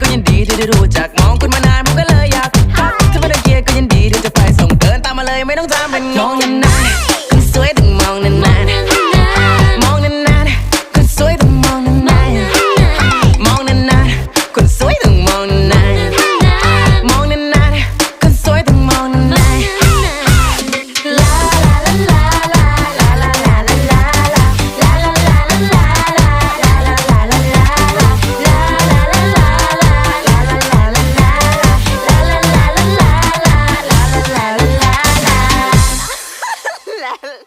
ก็ยินดีที่ได้รู้จักมองคุณมานานผมก็เลยอยากทักถ้าไม่ได้เกียก็ยินดีที่จะไปส่งเดินตามมาเลยไม่ต้องจำเป็นงงยังไง Lel.